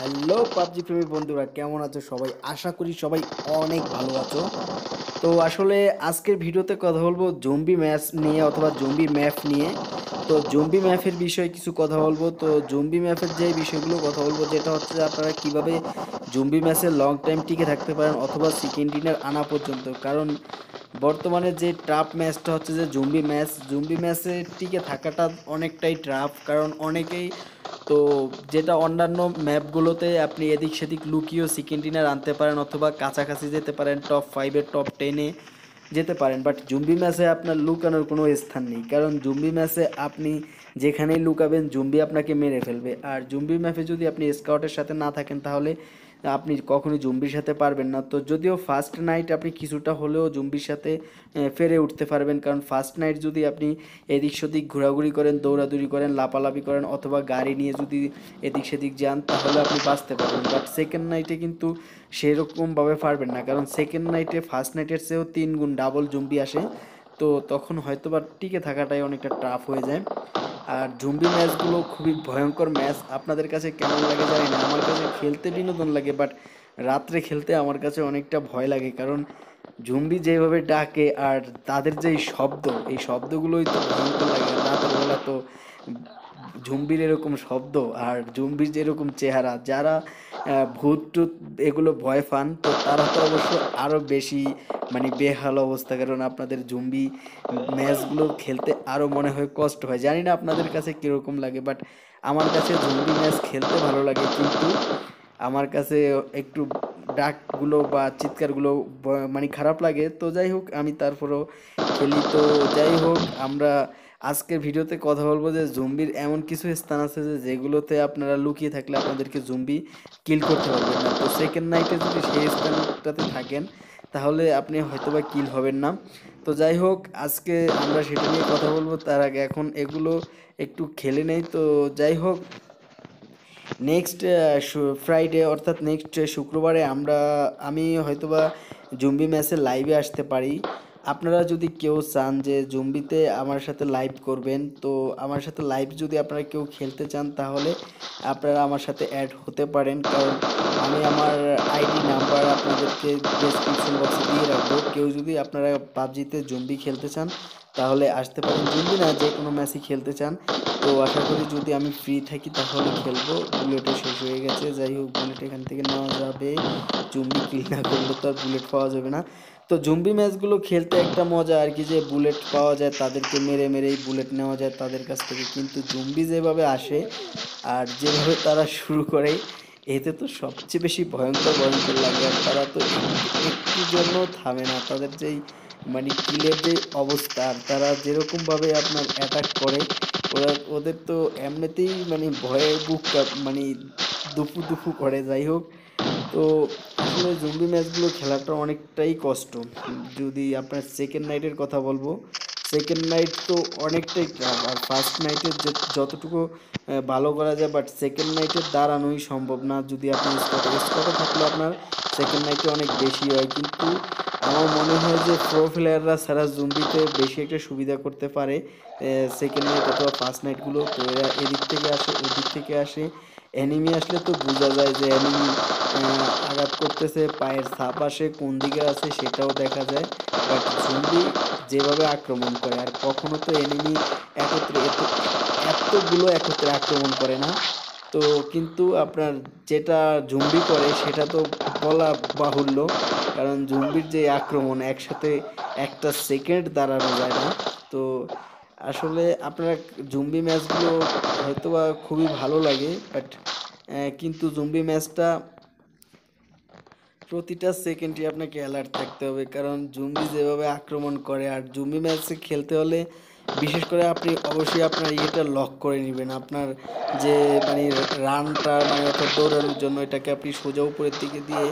Hello PUBG প্রেমী বন্ধুরা, কেমন আছো সবাই? আশা করি সবাই অনেক ভালো আছো। তো আসলে আজকের ভিডিওতে কথা বলব জম্বি ম্যাচ নিয়ে অথবা জম্বি ম্যাপ নিয়ে। তো জম্বি ম্যাপের বিষয়ে কিছু কথা বলব। তো জম্বি ম্যাপের যে বিষয়গুলো কথা বলব, যেটা হচ্ছে আপনারা কীভাবে জম্বি ম্যাচে লং টাইম টিকে থাকতে পারেন অথবা সেকেন্ড ডিনার আনা পর্যন্ত। কারণ বর্তমানে যে ট্রাপ ম্যাচটা হচ্ছে যে জম্বি ম্যাচ জুম্বি ম্যাচে টিকে থাকাটা অনেকটাই ট্রাফ কারণ অনেকেই তো যেটা অন্যান্য ম্যাপগুলোতে আপনি এদিক সেদিক লুকিয়েও সেকেন্ড ডিনার আনতে পারেন অথবা কাছাকাছি যেতে পারেন টপ ফাইভে টপ টেনে যেতে পারেন। বাট জুম্বি ম্যাচে আপনার লুকানোর কোনো স্থান নেই, কারণ জুম্বি ম্যাচে আপনি যেখানেই লুকাবেন, জুম্বি আপনাকে মেরে ফেলবে। আর জুম্বি ম্যাপে যদি আপনি স্কাউটের সাথে না থাকেন, তাহলে আপনি কখনোই জুম্বির সাথে পারবেন না। তো যদিও ফার্স্ট নাইট আপনি কিছুটা হলেও জুম্বির সাথে ফেরে উঠতে পারবেন। কারণ ফার্স্ট নাইট যদি আপনি এদিক সেদিক ঘোরাঘুরি করেন, দৌড়াদৌড়ি করেন, লাপালাপি করেন অথবা গাড়ি নিয়ে যদি এদিক সেদিক যান, তাহলে আপনি বাঁচতে পারবেন। বাট সেকেন্ড নাইটে কিন্তু সেরকমভাবে পারবেন না। কারণ সেকেন্ড নাইটে ফার্স্ট নাইটের চেয়েও তিন গুণ ডাবল জুম্বি আসে। তো তখন হয়তো বা টিকে থাকাটাই অনেকটা টাফ হয়ে যায়। আর জুম্বি ম্যাচগুলো খুবই ভয়ঙ্কর ম্যাচ। আপনাদের কাছে কেমন লাগে জানি না, আমার কাছে খেলতে বিনোদন লাগে বাট রাত্রে খেলতে আমার কাছে অনেকটা ভয় লাগে, কারণ জুম্বি যেভাবে ডাকে আর তাদের যে শব্দ, এই শব্দগুলোই তো ভয়ঙ্কর লাগে। রাতের বেলা তো জুম্বির এরকম শব্দ আর জুম্বির যেরকম চেহারা, যারা ভূত টুত এগুলো ভয় পান, তো তারা তো অবশ্য আরও বেশি মানে বেহাল অবস্থা। কারণ আপনাদের জুম্বি ম্যাচগুলো খেলতে আরও মনে হয় কষ্ট হয়। জানি না আপনাদের কাছে কীরকম লাগে বাট আমার কাছে জুম্বি ম্যাচ খেলতে ভালো লাগে। কিন্তু আমার কাছে একটু ডাকগুলো বা চিৎকারগুলো মানে খারাপ লাগে। তো যাই হোক, আমি তারপরেও খেলি। তো যাই হোক, আমরা আজকের ভিডিওতে কথা বলব যে জম্বির এমন কিছু স্থান আছে যে যেগুলোতে আপনারা লুকিয়ে থাকলে আপনাদেরকে জম্বি কিল করতে পারবেন না। তো সেকেন্ড নাইটে যদি সেই স্থানটাতে থাকেন, তাহলে আপনি হয়তোবা কিল হবেন না। তো যাই হোক, আজকে আমরা সেটা নিয়ে কথা বলব। তার আগে এখন এগুলো একটু খেলে নেই। তো যাই হোক নেক্সট ফ্রাইডে অর্থাৎ নেক্সট শুক্রবারে আমরা, আমি হয়তোবা জুম্বি ম্যাচে লাইভে আসতে পারি। আপনারা যদি কেউ চান যে জুম্বিতে আমার সাথে লাইভ করবেন, তো আমার সাথে লাইভ যদি আপনারা কেউ খেলতে চান, তাহলে আপনারা আমার সাথে অ্যাড হতে পারেন। কারণ আমি আমার আইডি নাম্বার আপনাদেরকে ডেসক্রিপশন বক্সে দিয়ে রাখব। কেউ যদি আপনারা পাবজিতে জুম্বি খেলতে চান, তাহলে আসতে পারেন। জুম্বি না, যে কোনো ম্যাচই খেলতে চান। তো আশা করি যদি আমি ফ্রি থাকি, তাহলে খেলব। বুলেটে শেষ হয়ে গেছে। যাই হোক বুলেট এখান থেকে নেওয়া যাবে। জুম্বি কিল না করলে তো আর বুলেট পাওয়া যাবে না। তো জুম্বি ম্যাচগুলো খেলতে একটা মজা আর কি যে বুলেট পাওয়া যায়, তাদেরকে মেরে মেরেই বুলেট নেওয়া যায় তাদের কাছ থেকে। কিন্তু জুম্বি যেভাবে আসে আর যেভাবে তারা শুরু করে, এতে তো সবচেয়ে বেশি ভয়ঙ্কর ভয়ঙ্কর লাগে। আর তারা তো একটু- জন্য থামে না। তাদের যেই মানে কিলের যে অবস্থা তারা যেরকমভাবে আপনার অ্যাটাক করে, ওরা, ওদের তো এমনিতেই মানে ভয়ে বুক মানে দুফু দুফু করে। যাই হোক তো আসলে জুম্বি ম্যাচগুলো খেলাটা অনেকটাই কষ্ট। যদি আপনার সেকেন্ড নাইটের কথা বলব সেকেন্ড নাইট তো অনেকটাই টাফ আর ফার্স্ট নাইটের যতটুকু ভালো করা যায় বাট সেকেন্ড নাইটের দাঁড়ানোই সম্ভব না। যদি আপনার স্কটে স্কটে থাকলে আপনার সেকেন্ড নাইটে অনেক বেশি হয়। কিন্তু আমার মনে হয় যে প্রো প্লেয়াররা সারা জুম্বিতে বেশি একটা সুবিধা করতে পারে সেকেন্ড নাইট অথবা ফার্স্ট নাইটগুলো তো এরা এদিক থেকে আসে, ওদিক থেকে আসে। অ্যানিমি আসলে তো বোঝা যায় যে অ্যানিমি আঘাত করতেছে, পায়ের ছাপ আসে, কোন দিকে আছে সেটাও দেখা যায়। বাট জুম্বি যেভাবে আক্রমণ করে, আর কখনো তো এনিমি একত্রে, এত- এতগুলো একত্রে আক্রমণ করে না। তো কিন্তু আপনার যেটা জুম্বি করে, সেটা তো বলা বাহুল্য। কারণ জুম্বির যে আক্রমণ একসাথে একটা সেকেন্ড দাঁড়ানো যায় না। তো আসলে আপনারা জুম্বি ম্যাচগুলো হয়তোবা খুবই ভালো লাগে বাট কিন্তু জুম্বি ম্যাচটা প্রতিটা সেকেন্ডে আপনাকে অ্যালার্ট থাকতে হবে। কারণ জুম্বি যেভাবে আক্রমণ করে, আর জুম্বি ম্যাচে খেলতে হলে বিশেষ করে আপনি অবশ্যই আপনার ইয়েটা লক করে নেবেন। আপনার যে মানে রানটা মানে অর্থাৎ দৌড়ানোর জন্য এটাকে আপনি সোজা উপরের দিকে দিয়ে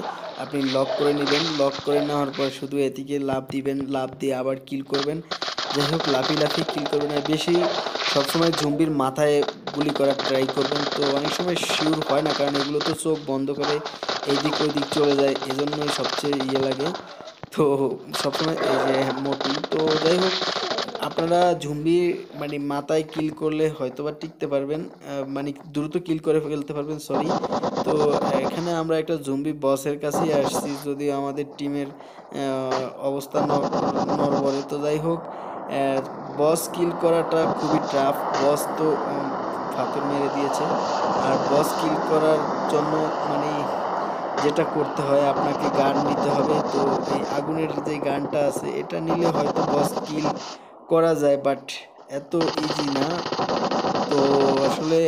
আপনি লক করে নেবেন। লক করে নেওয়ার পর শুধু এদিকে লাভ দিবেন লাভ দিয়ে আবার কিল করবেন। যাই হোক, লাফি লাফি কিল করবেন। আর বেশি সবসময় জুম্বির মাথায় গুলি করার ট্রাই করবেন। তো অনেক সময় শিওর হয় না, কারণ এগুলো তো চোখ বন্ধ করে এইদিক ওইদিক চলে যায়। এজন্যই সবচেয়ে ইয়ে লাগে। তো সবসময় এই যে মোটু তো যাই হোক আপনারা ঝুম্বি মানে মাথায় কিল করলে হয়তো বা টিকতে পারবেন মানে দ্রুত কিল করে ফেলতে পারবেন সরি তো এখানে আমরা একটা জুম্বি বসের কাছেই আসছি, যদিও আমাদের টিমের অবস্থা নরবরে তো যাই হোক বস কিল করাটা খুবই টাফ বস তো ফাতর মেরে দিয়েছে। আর বস কিল করার জন্য মানে যেটা করতে হয়, আপনাকে গান নিতে হবে। তো এই আগুনের যে গানটা আছে, এটা নিলে হয়তো বস কিল করা যায় বাট এত ইজি না। তো আসলে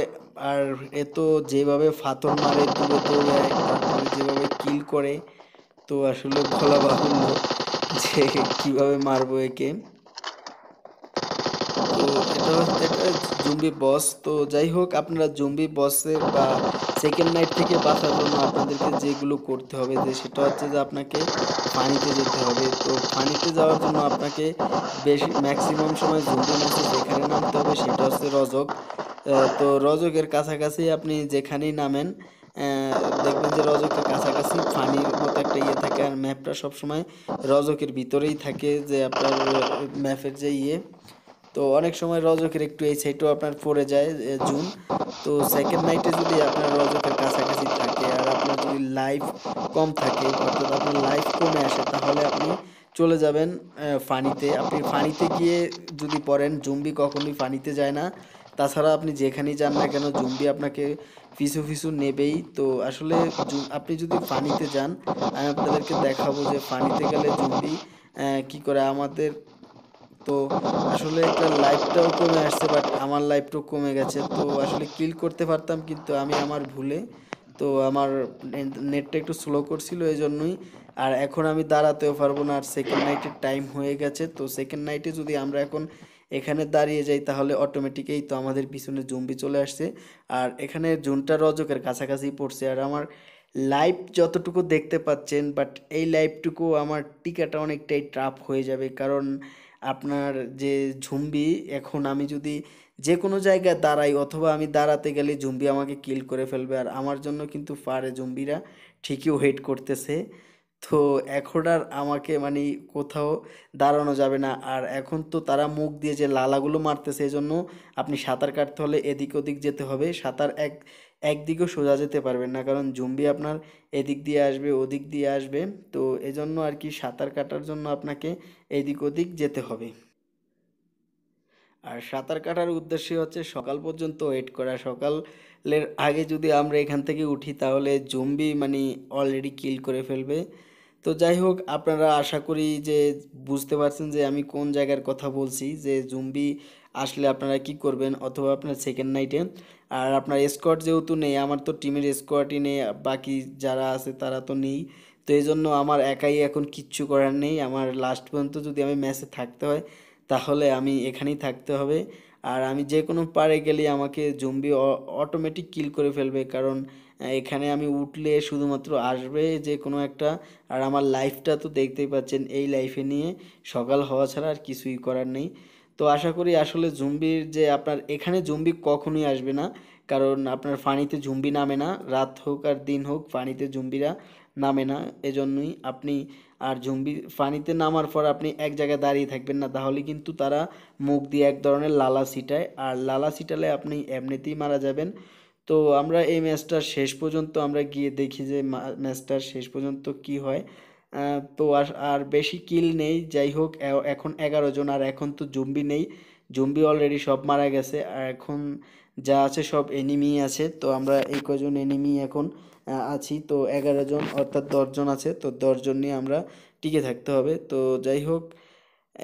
আর এত যেভাবে ফাতর মারে, তুলে তো তারপরে যেভাবে কিল করে, তো আসলে বলা বাহুল্য যে কীভাবে মারবো একে। তো এটা এটা জুম্বি বস তো যাই হোক আপনারা জুম্বি বসের বা সেকেন্ড নাইট থেকে বাঁচার জন্য আপনাদেরকে যেগুলো করতে হবে যে, সেটা হচ্ছে যে আপনাকে পানিতে যেতে হবে। তো পানিতে যাওয়ার জন্য আপনাকে বেশি ম্যাক্সিমাম সময় জুম্বি মাছে যেখানে নামতে হবে, সেটা হচ্ছে রজক। তো রজকের কাছাকাছি আপনি যেখানেই নামেন দেখবেন যে রজকের কাছাকাছি পানির মতো একটা ইয়ে থাকে। আর ম্যাপটা সবসময় রজকের ভিতরেই থাকে যে আপনার ম্যাপের যে ইয়ে। তো অনেক সময় রজকের একটু এই সাইডও আপনার পড়ে যায় জুন। তো সেকেন্ড নাইটে যদি আপনার রজকের কাছাকাছি থাকে আর আপনার যদি লাইফ কম থাকে, অর্থাৎ আপনার লাইফ কমে আসে, তাহলে আপনি চলে যাবেন ফানিতে। আপনি ফানিতে গিয়ে যদি পড়েন, জুম্বি কখনোই ফানিতে যায় না। তাছাড়া আপনি যেখানেই যান না কেন, জুম্বি আপনাকে ফিসু ফিসু নেবেই। তো আসলে আপনি যদি ফানিতে যান, আমি আপনাদেরকে দেখাবো যে ফানিতে গেলে জুম্বি কি করে আমাদের তো আসলে একটা লাইফটাও কমে আসছে বাট আমার লাইফটাও কমে গেছে। তো আসলে কিল করতে পারতাম, কিন্তু আমি আমার ভুলে, তো আমার নেটটা একটু স্লো করছিল এই জন্যই আর এখন আমি দাঁড়াতেও পারব না, আর সেকেন্ড নাইটের টাইম হয়ে গেছে। তো সেকেন্ড নাইটে যদি আমরা এখন এখানে দাঁড়িয়ে যাই, তাহলে অটোমেটিকেই তো আমাদের পিছনে জুম্বি চলে আসছে। আর এখানে জুনটা রজকের কাছাকাছি পড়ছে, আর আমার লাইভ যতটুকু দেখতে পাচ্ছেন বাট এই লাইভটুকু আমার টিকাটা অনেকটাই ট্রাপ হয়ে যাবে। কারণ আপনার যে ঝুম্বি, এখন আমি যদি যে কোনো জায়গায় দাঁড়াই অথবা আমি দাঁড়াতে গেলে জুম্বি আমাকে কিল করে ফেলবে। আর আমার জন্য কিন্তু পারে জুম্বিরা ঠিকই ওয়েট করতেছে। তো এখন আর আমাকে মানে কোথাও দাঁড়ানো যাবে না। আর এখন তো তারা মুখ দিয়ে যে লালাগুলো মারতেছে জন্য আপনি সাঁতার কাটতে হলে এদিক ওদিক যেতে হবে। সাঁতার এক, একদিকেও সোজা যেতে পারবেন না, কারণ জুম্বি আপনার এদিক দিয়ে আসবে, ওদিক দিয়ে আসবে। তো এজন্য আর কি সাঁতার কাটার জন্য আপনাকে এদিক ওদিক যেতে হবে। আর সাঁতার কাটার উদ্দেশ্য হচ্ছে সকাল পর্যন্ত ওয়েট করা। সকালের আগে যদি আমরা এখান থেকে উঠি, তাহলে জুম্বি মানে অলরেডি কিল করে ফেলবে। তো যাই হোক, আপনারা আশা করি যে বুঝতে পারছেন যে আমি কোন জায়গার কথা বলছি, যে জুম্বি আসলে আপনারা কি করবেন অথবা আপনার সেকেন্ড নাইটে আর আপনার স্কোয়াড যেহেতু নেই, আমার তো টিমের স্কোয়াডই নেই, বাকি যারা আছে তারা তো নেই। তো এই জন্য আমার একাই এখন কিচ্ছু করার নেই। আমার লাস্ট পর্যন্ত যদি আমি ম্যাচে থাকতে হয় তাহলে আমি এখানেই থাকতে হবে। আর আমি যে কোনো পারে গেলে আমাকে জম্বি অটোমেটিক কিল করে ফেলবে। কারণ এখানে আমি উঠলে শুধুমাত্র আসবে যে কোনো একটা। আর আমার লাইফটা তো দেখতেই পাচ্ছেন, এই লাইফে নিয়ে সকাল হওয়া ছাড়া আর কিছুই করার নেই। তো আশা করি আসলে জুম্বির যে আপনার, এখানে জুম্বি কখনোই আসবে না। কারণ আপনার ফানিতে জুম্বি নামে না। রাত হোক আর দিন হোক ফানিতে জুম্বিরা নামে না, এজন্যই আপনি আর জম্বি পানিতে নামার পর আপনি এক জায়গায় দাঁড়িয়ে থাকবেন না। তাহলে কিন্তু তারা মুখ দিয়ে এক ধরনের লালা ছিটায়। আর লালা ছিটালে আপনি এমনিতেই মারা যাবেন। তো আমরা এই ম্যাচটার শেষ পর্যন্ত আমরা গিয়ে দেখি যে ম্যাচটার শেষ পর্যন্ত কি হয়। তো আর আর বেশি কিল নেই। যাই হোক এখন এগারো জন, আর এখন তো জম্বি নেই। জম্বি অলরেডি সব মারা গেছে। আর এখন যা আছে সব এনিমি আছে। তো আমরা এই কজন এনিমি এখন আছি। তো এগারো জন, অর্থাৎ দশজন আছে। তো দশজন নিয়ে আমরা টিকে থাকতে হবে। তো যাই হোক,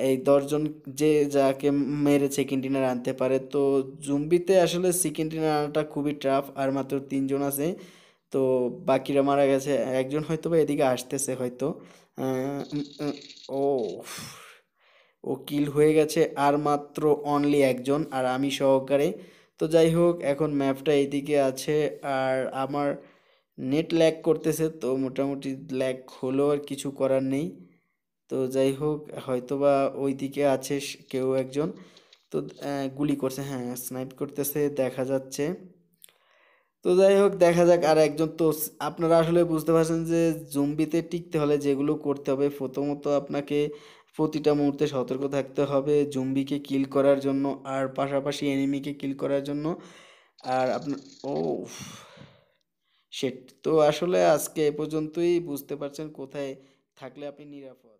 এই দশজন যে যাকে মেরে সেকেন্ড ডিনার আনতে পারে। তো জুম্বিতে আসলে সেকেন্ড ডিনার আনাটা খুবই টাফ আর মাত্র তিনজন আছে। তো বাকিরা মারা গেছে। একজন হয়তো বা এদিকে আসতেছে হয়তো। ও ও কিল হয়ে গেছে। আর মাত্র অনলি একজন, আর আমি সহকারে। তো যাই হোক, এখন ম্যাপটা এইদিকে আছে। আর আমার নেট ল্যাক করতেছে, তো মোটামুটি ল্যাক হলেও আর কিছু করার নেই। তো যাই হোক, হয়তোবা ওই দিকে আছে কেউ একজন। তো গুলি করছে হ্যাঁ স্নাইপ করতেছে, দেখা যাচ্ছে। তো যাই হোক, দেখা যাক আর একজন তো আপনারা আসলে বুঝতে পারছেন যে জুম্বিতে টিকতে হলে যেগুলো করতে হবে, প্রথমত আপনাকে প্রতিটা মুহূর্তে সতর্ক থাকতে হবে জম্বিকে কিল করার জন্য, আর পাশাপাশি এনিমিকে কিল করার জন্য। আর আপনার ও সেট তো আসলে আজকে এ পর্যন্তই। বুঝতে পারছেন কোথায় থাকলে আপনি নিরাপদ।